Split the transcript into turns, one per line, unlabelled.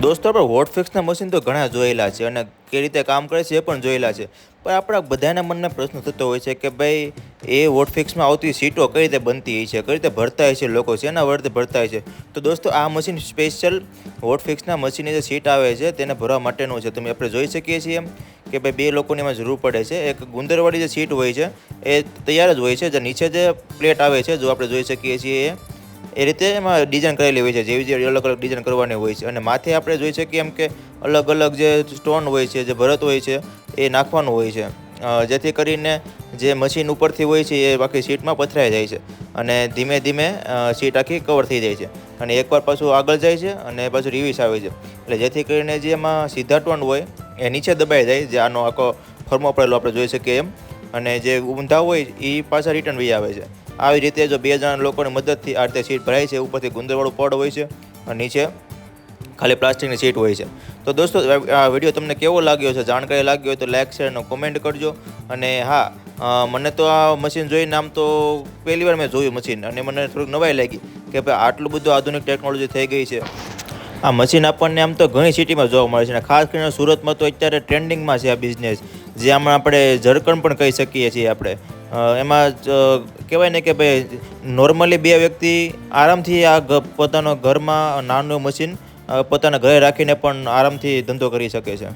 દોસ્તો, આપણે હોટફિક્સના મશીન તો ઘણા જોયેલા છે અને કઈ રીતે કામ કરે છે એ પણ જોયેલા છે. પણ આપણા બધાના મનને પ્રશ્ન થતો હોય છે કે ભાઈ, એ હોટફિક્સમાં આવતી સીટો કઈ રીતે બનતી હોય છે, કઈ રીતે ભરતા હોય છે લોકો, શેના વર્ધે ભરતા હોય છે? તો દોસ્તો, આ મશીન સ્પેશિયલ હોટફિક્સના મશીનની જે સીટ આવે છે તેને ભરવા માટેનું છે. તમે આપણે જોઈ શકીએ છીએ એમ કે ભાઈ બે લોકોની એમાં જરૂર પડે છે. એક ગુંદરવાળી જે સીટ હોય છે, એ તૈયાર જ હોય છે. જે નીચે જે પ્લેટ આવે છે, જો આપણે જોઈ શકીએ છીએ એ. એ રીતે એમાં ડિઝાઇન કરેલી હોય છે. જેવી જેવી અલગ અલગ ડિઝાઇન કરવાની હોય છે. અને માથે આપણે જોઈ શકીએ એમ કે અલગ અલગ જે સ્ટોન હોય છે, જે ભરત હોય છે, એ નાખવાનું હોય છે. જેથી કરીને જે મશીન ઉપરથી હોય છે, એ બાકી સીટમાં પથરાઈ જાય છે. અને ધીમે ધીમે સીટ આખી કવર થઈ જાય છે. અને એકવાર પાછું આગળ જાય છે અને પાછું રિવિસ આવે છે. એટલે જેથી કરીને જે એમાં સીધા ટોન હોય, એ નીચે દબાઈ જાય જે આનો આખો ફરમો પડેલો આપણે જોઈ શકીએ એમ. અને જે ઊંધા હોય એ પાછા રિટર્ન વી આવે છે. આવી રીતે જો બે જણા લોકોની મદદથી આ રીતે સીટ ભરાય છે, ઉપરથી ગુંદરવાળું પડ હોય છે અને નીચે ખાલી પ્લાસ્ટિકની સીટ હોય છે. તો દોસ્તો, આ વીડિયો તમને કેવો લાગ્યો છે? જાણકારી લાગી હોય તો લાઇક શેર અને કોમેન્ટ કરજો. અને હા મને તો આ મશીન જોઈને આમ તો પહેલી વાર મેં જોયું મશીન અને મને થોડીક નવાઈ લાગી કે ભાઈ આટલું બધું આધુનિક ટેકનોલોજી થઈ ગઈ છે. આ મશીન આપણને આમ તો ઘણી સિટીમાં જોવા મળે છે અને ખાસ કરીને સુરતમાં તો અત્યારે ટ્રેન્ડિંગમાં છે આ બિઝનેસ જે આમાં આપણે ઝરકણ પણ કહી શકીએ છીએ આપણે. એમાં કહેવાય ને કે ભાઈ નોર્મલી બે વ્યક્તિ આરામથી આ પોતાનો ઘરમાં નાનું મશીન પોતાના ઘરે રાખીને પણ આરામથી ધંધો કરી શકે છે.